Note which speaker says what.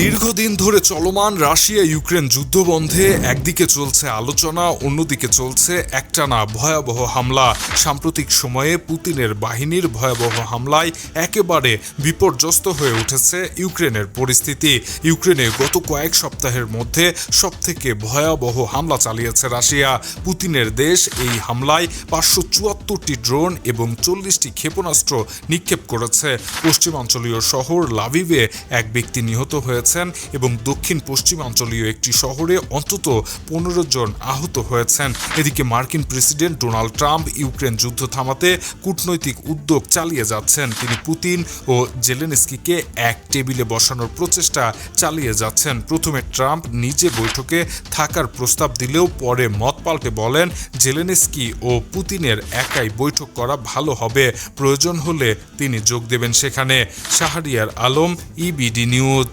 Speaker 1: দীর্ঘদিন ধরে চলমান রাশিয়া ইউক্রেন যুদ্ধ বন্ধে একদিকে চলছে আলোচনা, অন্যদিকে চলছে একটানা ভয়াবহ হামলা। সাম্প্রতিক সময়ে পুতিনের বাহিনীর ভয়াবহ হামলায় একেবারে বিপর্যস্ত হয়ে উঠেছে ইউক্রেনের পরিস্থিতি। ইউক্রেনে গত কয়েক সপ্তাহের মধ্যে সবথেকে ভয়াবহ হামলা চালিয়েছে রাশিয়া। পুতিনের দেশ এই হামলায় পাঁচশো চুয়াত্তরটি ড্রোন এবং চল্লিশটি ক্ষেপণাস্ত্র নিক্ষেপ করেছে। পশ্চিমাঞ্চলীয় শহর লাভিভে এক ব্যক্তি নিহত হয়েছেন এবং দক্ষিণ পশ্চিমাঞ্চলীয় একটি শহরে অন্তত পনেরো জন আহত হয়েছেন। এদিকে মার্কিন প্রেসিডেন্ট ডোনাল্ড ট্রাম্প ইউক্রেন যুদ্ধ থামাতে কূটনৈতিক উদ্যোগ চালিয়ে যাচ্ছেন। তিনি পুতিন ও জেলেনস্কিকে এক টেবিলে বসানোর প্রচেষ্টা চালিয়ে যাচ্ছেন। প্রথমে ট্রাম্প নিজে বৈঠকে থাকার প্রস্তাব দিলেও পরে মত পাল্টে বলেন, জেলেনস্কি ও পুতিনের একাই বৈঠক করা ভালো হবে, প্রয়োজন হলে তিনি যোগ দেবেন সেখানে। Shahriar Alam EBD news